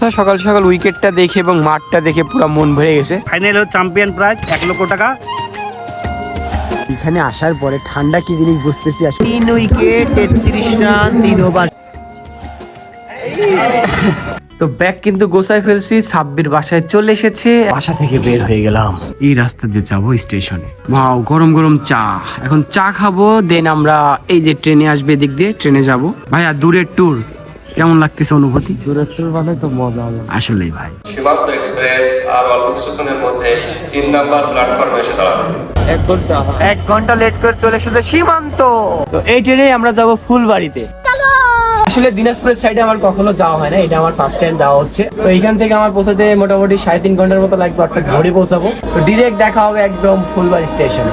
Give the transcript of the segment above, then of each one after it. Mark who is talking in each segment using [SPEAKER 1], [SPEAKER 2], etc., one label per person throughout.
[SPEAKER 1] তো সকাল সকাল উইকেটটা দেখে এবং মাঠটা দেখে পুরো মন ভরে গেছে।
[SPEAKER 2] ফাইনাল হলো চ্যাম্পিয়ন প্রাইজ এক লক্ষ টাকা।
[SPEAKER 3] এখানে আসার পরে ঠান্ডা কি জিনিস বুঝতেছি আসলে। তিন উইকেট তেত্রিশ রান তিন ওভার।
[SPEAKER 1] তো ব্যাগ কিন্তু গোসাই ফেলছি সাব্বির বাসায় চলে এসেছে। বাসা থেকে বের হয়ে গেলাম। এই রাস্তা দিয়ে যাব স্টেশনে। ওয়াও গরম গরম চা। এখন চা খাব দেন আমরা এই যে ট্রেনে আসবে এদিক দিয়ে ট্রেনে যাব। ভাইয়া দূরের ট্যুর কেমন লাগতেছে অনুভূতি?
[SPEAKER 3] দূরত্বর মানে তো মজা হবে
[SPEAKER 1] আসলেই ভাই।
[SPEAKER 4] সীমান্ত এক্সপ্রেস আর অল্প কিছুক্ষণের মধ্যে তিন নাম্বার প্ল্যাটফর্মে এসে দাঁড়াবে।
[SPEAKER 3] এক ঘণ্টা।
[SPEAKER 1] এক ঘণ্টা লেট করে চলে এসেছে সীমান্ত।
[SPEAKER 3] তো এই ট্রেনে আমরা যাব ফুলবাড়িতে।
[SPEAKER 1] আসলে দিনাজপুরের সাইডে আমার কখনো যাওয়া হয় না এটা আমার ফার্স্ট টাইম যাওয়া হচ্ছে। তো এখান থেকে আমার পৌঁছাতে মোটামুটি সাড়ে তিন ঘণ্টার মতো লাগবে অর্থাৎ ঘরে পৌঁছাবো। তো ডিরেক্ট দেখা হবে একদম ফুলবাড়ি স্টেশন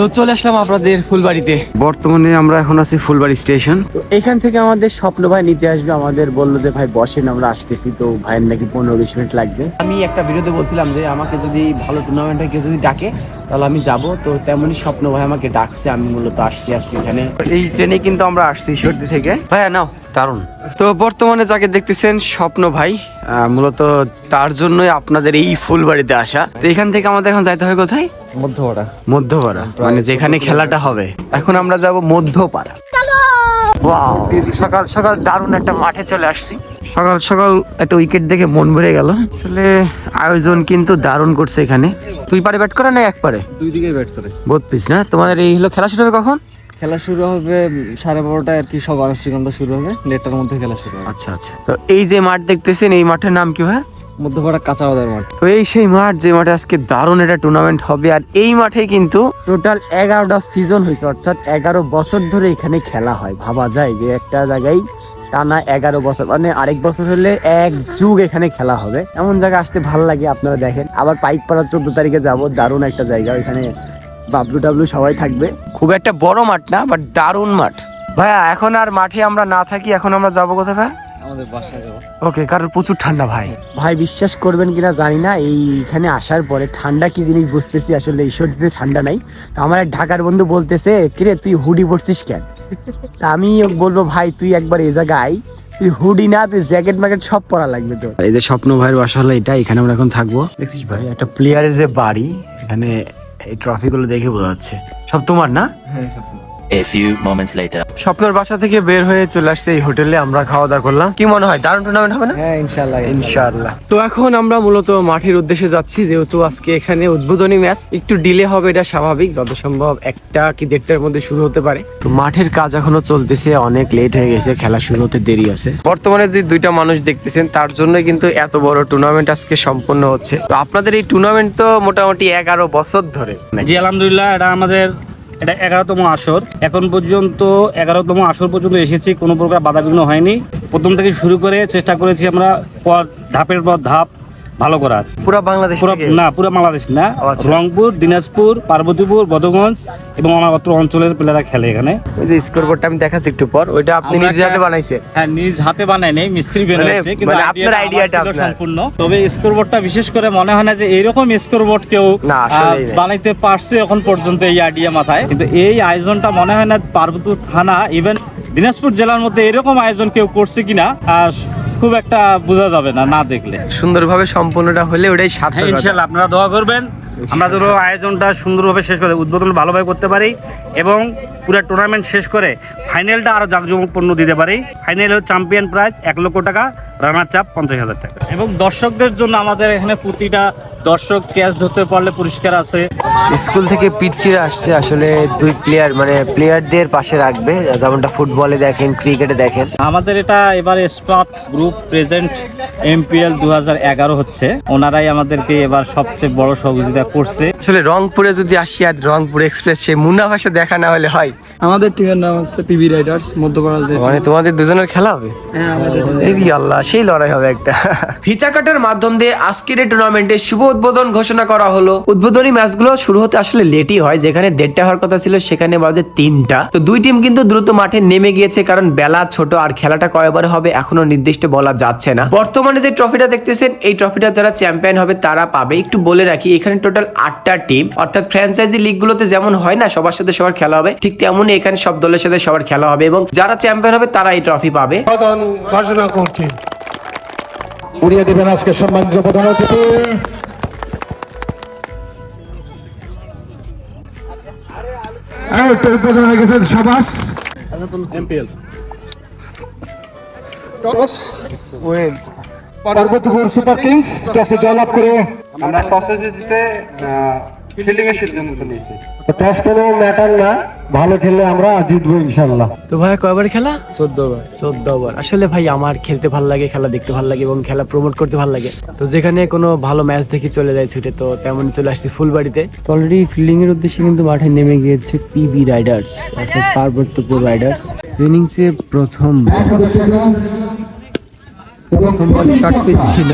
[SPEAKER 1] তো চলে আসলাম আপনাদের ফুলবাড়িতে। বর্তমানে আমরা এখন আছি ফুলবাড়ি স্টেশন।
[SPEAKER 3] তো এখান থেকে আমাদের স্বপ্ন ভাই নিতে আসবে আমাদের বলল যে ভাই বসেন আমরা আসতেছি। তো ভাইয়ের নাকি পনেরো বিশ মিনিট লাগবে। আমি একটা ভিডিওতে বলছিলাম যে আমাকে যদি ভালো টুর্নামেন্টে কেউ যদি ডাকে তাহলে আমি যাব। তো তেমনই স্বপ্ন ভাই আমাকে ডাকছে আমি মূলত আসছি আজকে এখানে।
[SPEAKER 1] এই ট্রেনে কিন্তু আমরা আসছি সর্দি থেকে। ভাইয়া নাও। দারুণ তো বর্তমানে যাকে দেখতেছেন স্বপ্ন ভাই মূলত তার জন্যই আপনাদের এই ফুলবাড়িতে আসা। তো এখান থেকে আমাদের এখন যাইতে হয় কোথায়?
[SPEAKER 3] মধ্যপাড়া।
[SPEAKER 1] মধ্যপাড়া। মানে যেখানে খেলাটা হবে। এখন আমরা যাব মধ্যপাড়া। সকাল সকাল দারুণ একটা মাঠে চলে আসছি। সকাল সকাল একটা উইকেট দেখে মন ভরে গেল। আসলে আয়োজন কিন্তু দারুণ করছে এখানে। তুই পারে ব্যাট করে না এক পারে?
[SPEAKER 3] দুই দিকে ব্যাট করে।
[SPEAKER 1] বত্রিশ না? তোমাদের এই হলো খেলা শুরু হবে কখন?
[SPEAKER 3] খেলা শুরু হবে সাড়ে বারোটায় আর কি সব আনুষ্ঠানিকতা শুরু হবে দেড়টার মধ্যে খেলা শুরু হবে।
[SPEAKER 1] আচ্ছা আচ্ছা। তো এই যে মাঠ দেখতেছেন এই মাঠের নাম কি হয়
[SPEAKER 3] মধ্যপাড়া কাঁচা বাজার মাঠ।
[SPEAKER 1] তো এই সেই মাঠ যে মাঠে আজকে দারুণ একটা টুর্নামেন্ট হবে আর এই মাঠে কিন্তু
[SPEAKER 3] টোটাল এগারোটা সিজন হয়েছে অর্থাৎ এগারো বছর ধরে এখানে খেলা হয়। ভাবা যায় যে একটা জায়গায় টানা এগারো বছর মানে আরেক বছর হলে এক যুগ এখানে খেলা হবে। এমন জায়গায় আসতে ভালো লাগে আপনারা দেখেন। আবার পাইক পাড়া চোদ্দ তারিখে যাব দারুণ একটা জায়গা ওইখানে বাবলু টাবলু সবাই থাকবে।
[SPEAKER 1] খুব একটা বড় মাঠ না বাট দারুণ মাঠ। ভাইয়া এখন আর মাঠে আমরা না থাকি এখন আমরা যাব কোথায় ভাই
[SPEAKER 3] আমাদের বাসায় যাব।
[SPEAKER 1] ওকে কারণ প্রচুর ঠান্ডা ভাই।
[SPEAKER 3] ভাই বিশ্বাস করবেন কিনা জানি না এইখানে আসার পরে ঠান্ডা কি জিনিস বুঝতেছি আসলে এই সর্দিতে ঠান্ডা নাই। তো আমার এক ঢাকার বন্ধু বলতেছে কিরে তুই হুডি পরছিস কেন? তা আমি বলব ভাই তুই একবার এই জায়গায় আয়, তুই হুডি না তুই জ্যাকেট ম্যাকেট সব পরা লাগবে তোর।
[SPEAKER 1] এই যে স্বপ্ন ভাইয়ের বাসা হলো এটা এখানে আমরা এখন থাকব। দেখছিস ভাই একটা প্লেয়ারের যে বাড়ি এখানে এই ট্রফিগুলো দেখে বোঝা যাচ্ছে। সব তোমার না?
[SPEAKER 5] A few moments later.
[SPEAKER 1] স্বপ্নর বাসা থেকে বের হয়ে চলে আসছে এই হোটেলে আমরা খাওয়া দাওয়া করলাম। কি মনে হয় দারুণ টুর্নামেন্ট হবে না?
[SPEAKER 3] হ্যাঁ ইনশাল্লাহ
[SPEAKER 1] ইনশাআল্লাহ। তো এখন আমরা মূলত মাঠের উদ্দেশ্যে যাচ্ছি যেহেতু আজকে এখানে উদ্বোধনী ম্যাচ। একটু ডিলে হবে এটা স্বাভাবিক। যত সম্ভব একটা কি দেড়টার মধ্যে শুরু হতে পারে। তো মাঠের কাজ এখনও চলতেছে অনেক লেট হয়ে গেছে খেলা শুরু হতে দেরি আছে। বর্তমানে যে দুইটা মানুষ দেখতেছেন তার জন্য কিন্তু এত বড় টুর্নামেন্ট আজকে সম্পন্ন হচ্ছে। তো আপনাদের এই টুর্নামেন্ট তো মোটামুটি এগারো বছর ধরে।
[SPEAKER 2] জি আলহামদুলিল্লাহ এটা আমাদের এটা এগারোতম আসর। এখন পর্যন্ত এগারোতম আসর পর্যন্ত এসেছি, কোনো প্রকার বাধাবিঘ্ন হয়নি। প্রথম থেকে শুরু করে চেষ্টা করেছি আমরা পর ধাপের পর ধাপ ভালো করার
[SPEAKER 1] পুরো বাংলাদেশ
[SPEAKER 2] না পুরো বাংলাদেশ না। রংপুর দিনাজপুর পার্বতীপুর বদগঞ্জ এবং অনাগত অঞ্চলের প্লেয়াররা খেলে এখানে।
[SPEAKER 1] ওই যে স্কোর বোর্ডটা আমি দেখাচ্ছি একটু পর। ওইটা আপনি
[SPEAKER 2] আমরা
[SPEAKER 1] নিজে হাতে বানাইছেন
[SPEAKER 2] হ্যাঁ নিজ হাতে বানায় নেই মিস্ত্রি
[SPEAKER 1] মানে-
[SPEAKER 2] কিন্তু
[SPEAKER 1] মানে আপনার
[SPEAKER 2] আইডিয়াটা আমার
[SPEAKER 1] আপনার।
[SPEAKER 2] সম্পূর্ণ। তবে স্কোরবোর্ডটা বিশেষ করে মনে হয় না যে এইরকম স্কোরবোর্ড কেউ বানাইতে পারছে এখন পর্যন্ত এই আইডিয়া মাথায়। কিন্তু এই আয়োজনটা মনে হয় না পার্বতী থানা ইভেন দিনাজপুর জেলার মধ্যে এরকম আয়োজন কেউ করছে কিনা আহ, খুব একটা বোঝা যাবে না না দেখলে।
[SPEAKER 1] সুন্দরভাবে সম্পূর্ণটা হলে ওটাই সার্থক
[SPEAKER 2] ইনশাআল্লাহ ইনশাল্লাহ আপনারা দোয়া করবেন। আমরা যেন আয়োজনটা সুন্দরভাবে শেষ করে উদ্বোধন ভালোভাবে করতে পারি এবং পুরো টুর্নামেন্ট শেষ করে ফাইনালটা আরও জাঁকজমকপূর্ণ দিতে পারি। ফাইনাল চ্যাম্পিয়ন প্রাইজ এক লক্ষ টাকা রানার চাপ পঞ্চাশ হাজার টাকা। এবং দর্শকদের জন্য আমাদের এখানে প্রতিটা দর্শক ক্যাচ ধরতে পারলে পুরস্কার আছে।
[SPEAKER 1] স্কুল থেকে পিচ্চিরা আসছে আসলে দুই প্লেয়ার মানে প্লেয়ারদের পাশে রাখবে যেমনটা ফুটবলে দেখেন ক্রিকেটে দেখেন।
[SPEAKER 2] আমাদের এটা এবারে স্মার্ট গ্রুপ প্রেজেন্ট এমপিএল দু হচ্ছে। ওনারাই আমাদেরকে এবার সবচেয়ে বড় সহযোগিতা করছে
[SPEAKER 1] আসলে রংপুরে যদি আসি আর রংপুর এক্সপ্রেস সেই ভাষা দেখা না হলে হয়।
[SPEAKER 6] আমাদের টিমের নাম হচ্ছে পিবি রাইডার্স মধ্যপাড়া যে
[SPEAKER 1] মানে তোমাদের দুজনের খেলা হবে?
[SPEAKER 6] হ্যাঁ আমাদের
[SPEAKER 1] এই আল্লাহ সেই লড়াই হবে একটা। ফিতা কাটার মাধ্যম দিয়ে আজকের এই টুর্নামেন্টের শুভ উদ্বোধন ঘোষণা করা হলো। উদ্বোধনী ম্যাচগুলো শুরু হতে আসলে লেটই হয় যেখানে দেড়টা হওয়ার কথা ছিল সেখানে বাজে তিনটা। তো দুই টিম কিন্তু দ্রুত মাঠে নেমে গিয়েছে কারণ বেলা ছোট আর খেলাটা কয়বার হবে এখনও নির্দিষ্ট বলা যাচ্ছে না। বর্তমানে যে ট্রফিটা দেখতেছেন এই ট্রফিটা যারা চ্যাম্পিয়ন হবে তারা পাবে। একটু বলে রাখি এখানে টোটাল আটটা টিম অর্থাৎ ফ্র্যাঞ্চাইজি লিগগুলোতে যেমন হয় না সবার সাথে সবার খেলা হবে ঠিক তেমনই এখানে সব দলের সাথে সবার খেলা হবে এবং যারা চ্যাম্পিয়ন হবে তারা এই ট্রফি পাবে।
[SPEAKER 7] ঘোষণা করছি।
[SPEAKER 8] উড়িয়ে দেবেন আজকে সম্মানিত প্রধান অতিথি। এই তো উদ্বোধন হয়ে গেছে সবাস। টস। পার্বতীপুর সুপার কিংস টসে জয়লাভ করে।
[SPEAKER 9] আমরা টসে জিতে ফিল্ডিং এর সিদ্ধান্ত নিয়েছি।
[SPEAKER 8] টস কোনো ম্যাটার না ভালো খেললে আমরা জিতবো ইনশাল্লাহ
[SPEAKER 10] তো ভাই কয়বার খেলা?
[SPEAKER 3] চোদ্দ বার।
[SPEAKER 10] চোদ্দ ওভার আসলে ভাই আমার খেলতে ভালো লাগে খেলা দেখতে ভালো লাগে এবং খেলা প্রমোট করতে ভালো লাগে। তো যেখানে কোনো ভালো ম্যাচ দেখি চলে যায় ছুটে তো তেমনই চলে আসছি ফুলবাড়িতে।
[SPEAKER 1] অলরেডি ফিল্ডিং এর উদ্দেশ্যে কিন্তু মাঠে নেমে গিয়েছে পিবি রাইডার্স অর্থাৎ পার্বত্যপুর রাইডার্স ইনিংসে প্রথম প্রথম বল শর্ট পিচ ছিল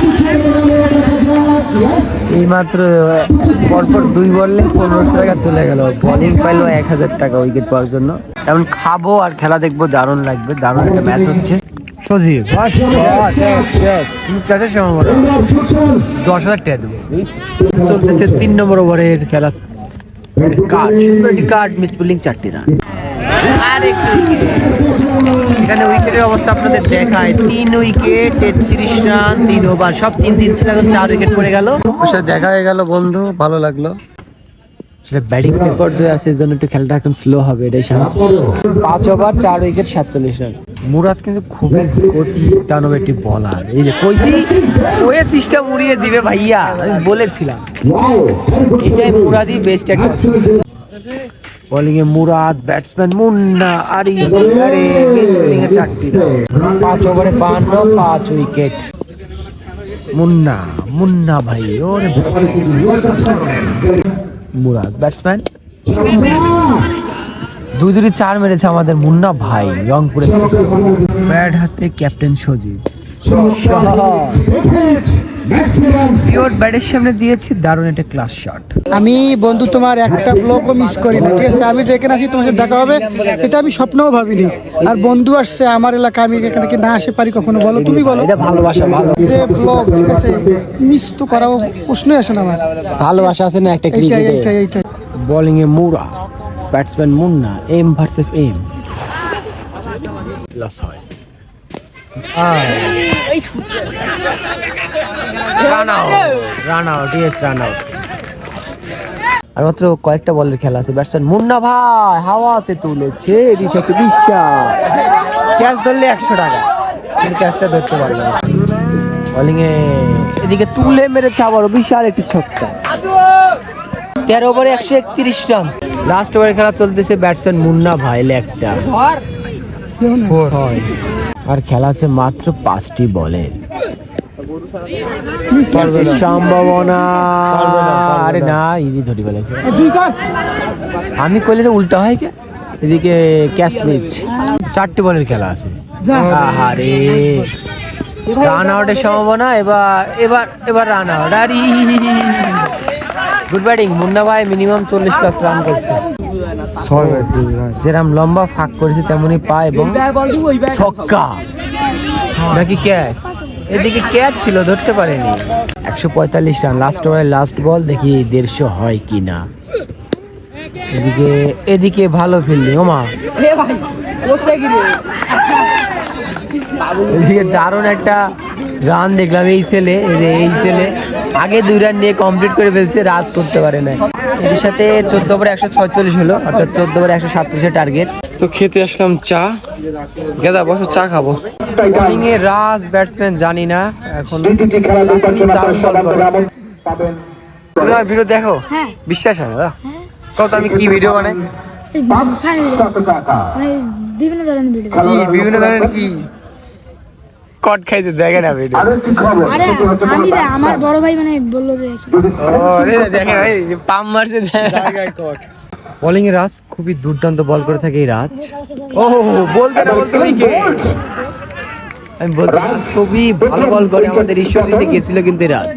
[SPEAKER 8] যিনি মারবেন
[SPEAKER 1] এই মাত্র পরপর দুই বললে পনেরোশো টাকা চলে গেল। বোলিং পাইলো এক হাজার টাকা উইকেট পাওয়ার জন্য। এখন খাব আর খেলা দেখব দারুণ লাগবে দারুণ একটা ম্যাচ হচ্ছে। সজীব। দশ হাজার টাকা দেবো। চলতেছে তিন নম্বর ওভারের খেলা। কার্ড কার্ড মিস বোলিং চারটি রান আর একটি এখানে উইকেটের অবস্থা আপনাদের দেখায়। তিন উইকেট তেত্রিশ রান তিন ওভার সব তিন তিন ছিল এখন চার উইকেট পড়ে গেল। সে দেখা হয়ে গেল বন্ধু ভালো লাগল। সেটা ব্যাটিং পর্যায়ে আছে এর জন্য একটু খেলাটা এখন স্লো হবে এটাই স্বাভাবিক। পাঁচ ওভার চার উইকেট সাতচল্লিশ রান। মুরাদ কিন্তু খুবই দানব একটি বলার এই যে কইছি ওয়ে সিস্টেম উড়িয়ে দিবে ভাইয়া আমি বলেছিলাম। এটাই মুরাদই বেস্ট একটা বোলিং এ মুরাদ ব্যাটসম্যান মুন্না, আরি, আরে চারটি পাঁচ ওভারে বান্ন, পাঁচ উইকেট মুন্না মুন্না ভাই, ওরে মুরাদ ব্যাটসম্যান দুই দুটি চার মেরেছে আমাদের মুন্না ভাই রংপুরে ব্যাট হাতে ক্যাপ্টেন সজীব। পিওর ব্যাটের সামনে দিয়েছি দারুণ একটা ক্লাস শট
[SPEAKER 11] আমি বন্ধু তোমার একটা ব্লগও মিস করি না ঠিক আছে? আমি যে এখানে আসি তোমার সাথে দেখা হবে এটা আমি স্বপ্নও ভাবিনি। আর বন্ধু আসছে আমার এলাকা আমি এখানে কি না আসে পারি কখনো? বলো তুমি বলো।
[SPEAKER 1] ভালোবাসা ভালো।
[SPEAKER 11] যে ব্লগ ঠিক আছে? মিস তো করাও প্রশ্নই আসে না আমার।
[SPEAKER 1] ভালোবাসা আছে না একটা
[SPEAKER 11] এইটাই এইটাই এইটাই।
[SPEAKER 1] বোলিং এ Mura batsman Munna M versus M loss হয়। Run out yes run out আর মাত্র কয়েকটা বলের খেলা আছে। ব্যাটসম্যান মুন্না ভাই হাওয়াতে তুলেছে। বিশ্বাস ক্যাচ ধরলে একশো টাকা। কিন্তু ক্যাচটা ধরতে পারল না। বোলিং এ এদিকে তুলে মেরেছে আবারও বিশাল একটি ছক্কা। তেরো ওভারে একশো একত্রিশ রান। লাস্ট ওভারে খেলা চলতেছে ব্যাটসম্যান মুন্না ভাই একটা ছয়। আর খেলা আছে মাত্র পাঁচটি বলে। সম্ভাবনা। আরে না। ইনি ধরি আমি কইলে তো উল্টা হয় কে? এদিকে ক্যাচ মিচ চারটি বলের খেলা আছে। আহারে। রান আউটের সম্ভাবনা এবার এবার এবার রান আউট। আরে গুড ব্যাটিং মুন্না ভাই মিনিমাম চল্লিশ প্লাস রান করছে। যেরাম লম্বা ফাঁক করেছে তেমনি পা এবং ছক্কা। নাকি ক্যাচ এদিকে ক্যাচ ছিল ধরতে পারেনি। একশো পঁয়তাল্লিশ রান লাস্ট ওভারের লাস্ট বল দেখি দেড়শো হয় কি না এদিকে এদিকে ভালো ফিল্ডিং ওমা এদিকে দারুণ একটা রান দেখলাম এই ছেলে এই এই ছেলে। আগে দুই রান নিয়ে কমপ্লিট করে ফেলছে রাজ করতে পারে না এর সাথে চোদ্দ ওভারে একশো ছয়চল্লিশ হলো অর্থাৎ চোদ্দ ওভারে একশো সাতচল্লিশের টার্গেট
[SPEAKER 3] তো খেতে আসলাম চা। গেদা বসো চা খাব।
[SPEAKER 1] বোলিং এ রাজ ব্যাটসম্যান জানি না এখন তুমি আমার ভিডিও দেখো। বিশ্বাস হয় না কত আমি কি ভিডিও বানাই?
[SPEAKER 12] বিভিন্ন ধরনের ভিডিও
[SPEAKER 1] কি বিভিন্ন ধরনের কি? কট খাইতে দেখে না ভিডিও
[SPEAKER 12] আরে আমি না, আমার বড় ভাই মানে বলল যে
[SPEAKER 1] ও রে দেখে ভাই পাম মারছে বোলিং এ রাজ খুবই দুর্দান্ত বল করে থাকে এই রাজ। ও বলতে না বলতে উইকেট আমি বলতে খুবই ভালো বল করে আমাদের ঈশ্বর দিতে গেছিল কিন্তু এই রাজ।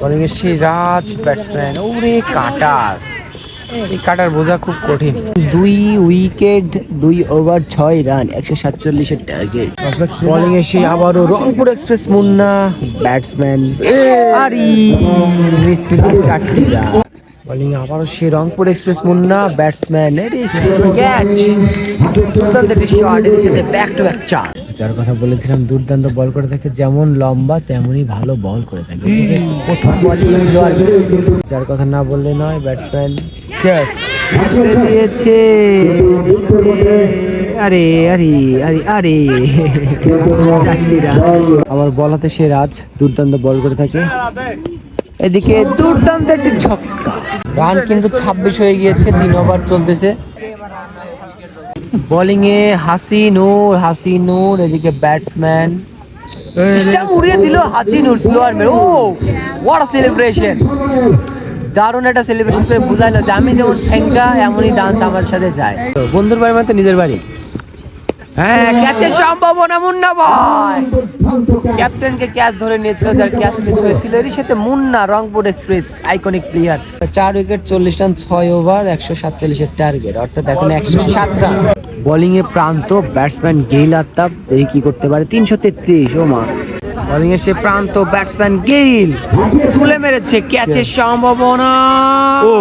[SPEAKER 1] বোলিং এর সেই রাজ ব্যাটসম্যান ওরে কাটার। এই কাটার বোঝা খুব কঠিন। দুই উইকেট দুই ওভার ছয় রান একশো সাতচল্লিশের টার্গেট বলিং এসে আবারও রংপুর এক্সপ্রেস মুন্না ব্যাটসম্যান আরি! চারটি রান। বোলিং আবারও সে Rangpur express Munna batsman catch দুর্দান্ত একটি শট এর সাথে ব্যাক টু ব্যাক চার। যার কথা বলেছিলাম দুর্দান্ত বল করে থাকে যেমন লম্বা তেমনই ভালো বল করে থাকে। প্রথম স্লোয়ার যার কথা না বললে নয় ব্যাটসম্যান ক্যাচ দিয়েছে। আরে আরে আরে আরে। চারটি রান আবার বল হাতে সে রাজ দুর্দান্ত বল করে থাকে। এদিকে দুর্দান্ত একটি ছক্কা। রান কিন্তু ছাব্বিশ হয়ে গিয়েছে তিন ওভার চলতেছে। বোলিং এ হাসি নূর হাসি নূর এদিকে ব্যাটসম্যান স্টাম্প উড়িয়ে দিল হাসি নূর স্লোয়ার মেরে। ও হোয়াট সেলিব্রেশন দারুণ একটা সেলিব্রেশন করে বুঝাইলো যে আমি যেমন ঠেঙ্গা এমনই ডান্স আমার সাথে যায়। বন্ধুর বাড়ি মানে নিজের বাড়ি। হ্যাঁ ক্যাচের সম্ভাবনা মুন্না ভাই। ক্যাপ্টেনকে ক্যাচ ধরে নিয়েছিল যার ক্যাচ মিস হয়েছিল। এরই সাথে Munna Rangpur express iconic player চার উইকেট চল্লিশ রান ছয় ওভার একশো সাতচল্লিশের টার্গেট অর্থাৎ এখন একশো সাত রান বোলিং এ প্রান্ত ব্যাটসম্যান গেইল আত্তাব এই কি করতে পারে? তিনশো তেত্রিশ ও মা। বোলিং এ সে প্রান্ত ব্যাটসম্যান গেইল। তুলে মেরেছে ক্যাচের সম্ভাবনা। ও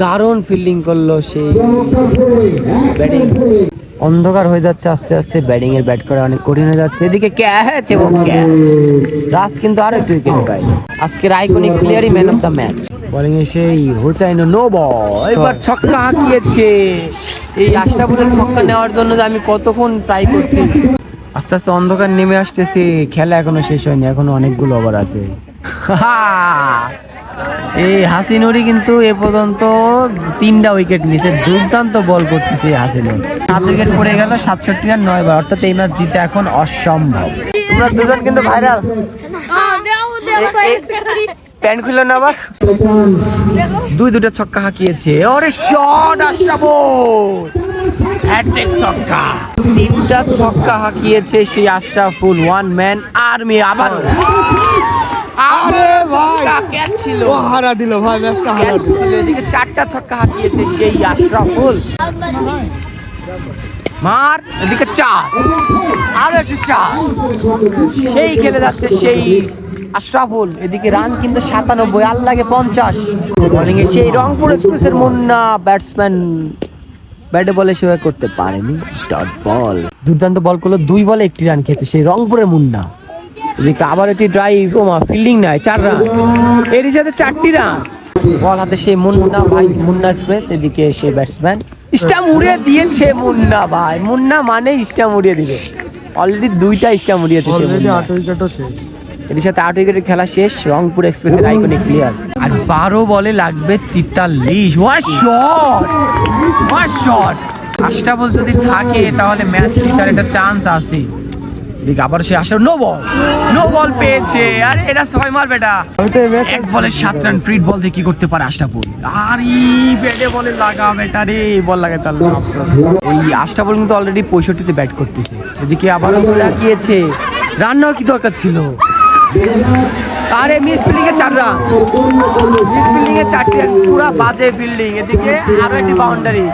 [SPEAKER 1] দারুণ ফিল্ডিং করল সেই ব্যাটিং অন্ধকার হয়ে যাচ্ছে আস্তে আস্তে ব্যাটিং এর ব্যাট করা অনেক কঠিন হয়ে যাচ্ছে। এদিকে ক্যাচ এবং ক্যাচ রাজ কিন্তু আরও একটু উইকেট পায়। আজকের iconic প্লেয়ারই man of the match bowling এ সেই হুসাইন নো বল এবার ছক্কা হাঁকিয়েছে এই আশরাফুলের ছক্কা নেওয়ার জন্য যে আমি কতক্ষণ ট্রাই করছি। আস্তে আস্তে অন্ধকার নেমে আসতেছে। খেলা এখনও শেষ হয়নি এখনও অনেকগুলো ওভার আছে। এই হাসিনুরি কিন্তু এ পর্যন্ত তিনটা উইকেট নিয়েছে। দুর্দান্ত বল করতেছে এই হাসিনুর। সাত উইকেট পড়ে গেল সাতষট্টি রান নয় বার। অর্থাৎ এই ম্যাচ জিতে এখন অসম্ভব। তোমরা দুজন কিন্তু ভাইরাল প্যান্ট খুললো না আবার। দুই দুটো ছক্কা হাঁকিয়েছে। ওরে শট হ্যাট্রিক ছক্কা। তিনটা ছক্কা হাঁকিয়েছে সেই আশরাফুল ওয়ান ম্যান আর্মি আবার। আরে ভাই ক্যাচ ছিল?
[SPEAKER 3] হারা দিল ভাই ম্যাচটা
[SPEAKER 1] ক্যাচ ছিল? এদিকে চারটা ছক্কা হাঁকিয়েছে সেই আশরাফুল। মার এদিকে চার। আরও একটি চার। সেই খেলে যাচ্ছে সেই আশরাফুল। এদিকে রান কিন্তু সাতানব্বই আল্লাহকে পঞ্চাশ। বোলিং এ সেই রংপুর এক্সপ্রেসের মুন্না ব্যাটসম্যান ব্যাটে বলে সেভাবে করতে পারেনি। ডট বল দুর্দান্ত বল করল দুই বলে একটি রান খেয়েছে সেই রংপুরের মুন্না। এদিকে আবার একটি ড্রাইভ ও মা ফিল্ডিং নাই চার রান এরই সাথে চারটি রান বল হাতে সেই মুন্না ভাই মুন্না এক্সপ্রেস এদিকে সেই ব্যাটসম্যান স্টাম্প উড়িয়ে দিয়েছে মুন্না ভাই। মুন্না মানে স্টাম্প উড়িয়ে দিবে। অলরেডি দুইটা স্টাম্প সে মুন্না। এর সাথে আট উইকেটের খেলা শেষ। রংপুর এক্সপ্রেসের আইকনিক প্লেয়ার আর বারো বলে লাগবে তেতাল্লিশ। What shot what shot Ashraful যদি থাকে তাহলে ম্যাচ জিতার একটা চান্স আছে। এদিকে আবার সে আসে নো বল নো বল পেয়েছে। আরে এটা ছয় মার বেটা। এক বলে সাত রান ফ্রিড বল দিয়ে কি করতে পারে আশরাফুল? আরে ব্যাটে বলে লাগা বেটা রে বল লাগে তার এই আশরাফুল কিন্তু অলরেডি পঁয়ষট্টিতে ব্যাট করতেছে। এদিকে আবারও লাগিয়েছে রান নেওয়ার কি দরকার ছিল? আরে মিস ফিল্ডিং এ চার রান মিস ফিল্ডিং এ চারটি রান পুরা বাজে ফিল্ডিং এদিকে আরও একটি বাউন্ডারি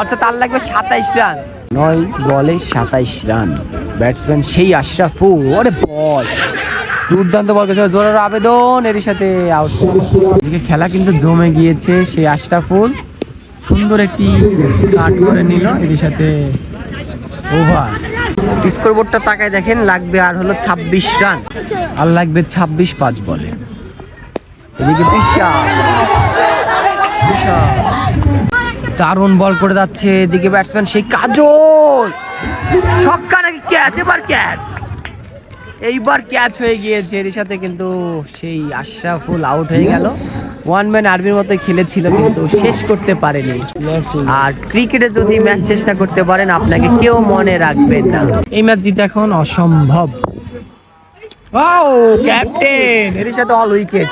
[SPEAKER 1] অর্থাৎ তার লাগবে সাতাইশ রান নয় বলে সাতাইশ রান। ব্যাটসম্যান সেই আশরাফু, ওরে বল। দুর্দান্ত বল করেছে জোরার আবেদন এর সাথে আউট এদিকে খেলা কিন্তু জমে গিয়েছে সেই আশরাফুল। সুন্দর একটি কাট করে নিল এর সাথে ওভার স্কোর বোর্ডটা তাকায় দেখেন, লাগবে আর হলো ছাব্বিশ রান। আর লাগবে ছাব্বিশ পাঁচ বলে। এদিকে বিশাল। দারুণ বল করে যাচ্ছে এদিকে ব্যাটসম্যান সেই কাজল। ছক্কা নাকি ক্যাচ এবার ক্যাচ এইবার ক্যাচ হয়ে গিয়েছে এর সাথে কিন্তু সেই আশরাফুল আউট হয়ে গেল। ওয়ান ম্যান আর্মির মতো খেলেছিল কিন্তু শেষ করতে পারেনি। আর ক্রিকেটে যদি ম্যাচ চেষ্টা করতে পারেন, আপনাকে কেউ মনে রাখবেন না। এই ম্যাচ জিতে এখন অসম্ভব। ও ক্যাপ্টেন এর সাথে অল উইকেট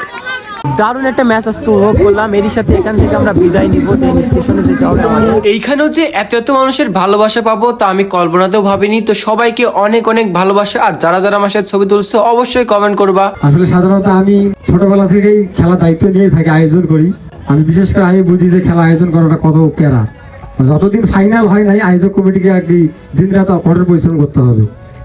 [SPEAKER 1] দারুণ একটা ম্যাচ আজকে উপভোগ করলাম। এরই সাথে এখান থেকে আমরা বিদায় নিব দেন স্টেশনে যেতে হবে আমাদের।
[SPEAKER 10] এইখানেও যে এত এত মানুষের ভালোবাসা পাবো তা আমি কল্পনাতেও ভাবিনি। তো সবাইকে অনেক অনেক ভালোবাসা আর যারা যারা আমার সাথে ছবি তুলছে অবশ্যই কমেন্ট করবা।
[SPEAKER 8] আসলে সাধারণত আমি ছোটবেলা থেকেই খেলা দায়িত্ব নিয়ে থাকি আয়োজন করি। আমি বিশেষ করে আমি বুঝি যে খেলা আয়োজন করাটা কত প্যারা। যতদিন ফাইনাল হয় নাই আয়োজক কমিটিকে আর কি দিন রাত কঠোর পরিশ্রম করতে হবে।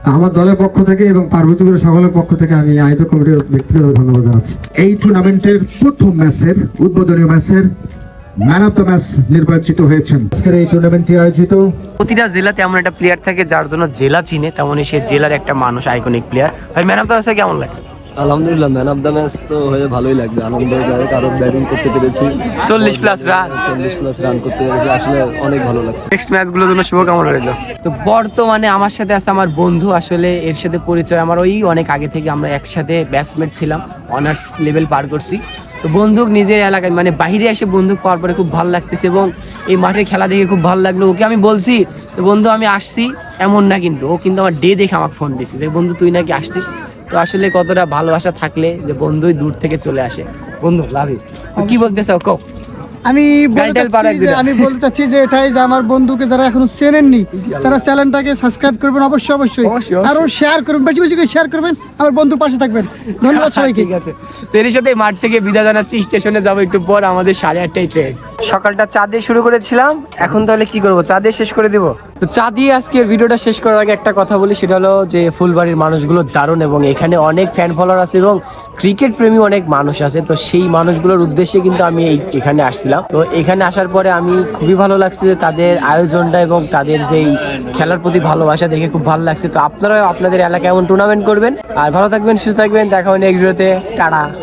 [SPEAKER 8] আমার দলের পক্ষ থেকে এবং পার্বতীপুরের সকলের পক্ষ থেকে আমি আয়োজক কমিটির ব্যক্তিগত ধন্যবাদ জানাচ্ছি।
[SPEAKER 13] এই টুর্নামেন্টের প্রথম ম্যাচের উদ্বোধনী ম্যাচের ম্যান অফ দ্য ম্যাচ নির্বাচিত হয়েছেন। আজকের এই টুর্নামেন্টটি আয়োজিত
[SPEAKER 10] প্রতিটা জেলাতে এমন একটা প্লেয়ার থাকে যার জন্য জেলা চিনে তেমনই সে জেলার একটা মানুষ আইকনিক প্লেয়ার ভাই ম্যান অফ দ্য ম্যাচে কেমন লাগে?
[SPEAKER 1] আলহামদুলিল্লাহ ম্যান অফ দ্য ম্যাচ তো হয়ে ভালোই লাগবে। আনন্দদায়ক আরও ব্যাটিং করতে পেরেছি।
[SPEAKER 10] চল্লিশ প্লাস রান
[SPEAKER 1] চল্লিশ প্লাস রান করতে পেরেছি আসলে অনেক ভালো লাগছে।
[SPEAKER 10] নেক্সট ম্যাচগুলোর জন্য শুভকামনা রইল।
[SPEAKER 1] তো বর্তমানে আমার সাথে আছে আমার বন্ধু আসলে এর সাথে পরিচয় আমার ওই অনেক আগে থেকে আমরা একসাথে ব্যাটসমেট ছিলাম অনার্স লেভেল পার করছি। তো বন্দুক নিজের এলাকায় মানে বাইরে এসে বন্দুক পাওয়ার পরে খুব ভালো লাগতেছে এবং এই মাঠে খেলা দেখে খুব ভালো লাগল। ওকে আমি বলছি তো বন্ধু আমি আসছি। এমন না কিন্তু ও কিন্তু আমার ডে দেখে আমাকে ফোন দিচ্ছে যে বন্ধু তুই নাকি আসছিস? তো আসলে কতটা ভালোবাসা থাকলে যে বন্ধুই দূর থেকে চলে আসে? বন্ধু লাভ ইউ কি বলতে চাও কও।
[SPEAKER 11] আমি বলতে চাচ্ছি যে আমি বলতে চাচ্ছি যে এটাই যে আমার বন্ধুকে যারা এখনও চেনেননি তারা চ্যানেলটাকে সাবস্ক্রাইব করবেন অবশ্যই অবশ্যই।
[SPEAKER 1] অবশ্যই, অবশ্যই।
[SPEAKER 11] আরও শেয়ার করবেন বেশি বেশি করে শেয়ার করবেন আমার বন্ধুর পাশে থাকবেন। ধন্যবাদ সবাইকে।
[SPEAKER 1] ঠিক আছে। তো এর সাথে মাঠ থেকে বিদায় জানাচ্ছি স্টেশনে যাব একটু পর আমাদের সাড়ে আটটায় ট্রেন
[SPEAKER 10] সকালটা চা দিয়ে শুরু করেছিলাম এখন তাহলে কি করব? চা দিয়ে শেষ করে দিব?
[SPEAKER 1] তো চা দিয়ে আজকের ভিডিওটা শেষ করার আগে একটা কথা বলি, সেটা হলো যে ফুলবাড়ির মানুষগুলো দারুণ এবং এখানে অনেক ফ্যান ফলোয়ার আছে এবং ক্রিকেট প্রেমী অনেক মানুষ আছে। তো সেই মানুষগুলোর উদ্দেশ্যে কিন্তু আমি এই, এখানে আসছিলাম। তো এখানে আসার পরে আমি খুবই ভালো লাগছে যে তাদের আয়োজনটা এবং তাদের যেই খেলার প্রতি ভালোবাসা দেখে খুব ভালো লাগছে। তো আপনারাও আপনাদের এলাকায় এমন টুর্নামেন্ট করবেন। আর ভালো থাকবেন, সুস্থ থাকবেন, দেখা হবে নেক্সট ভিডিওতে টাটা।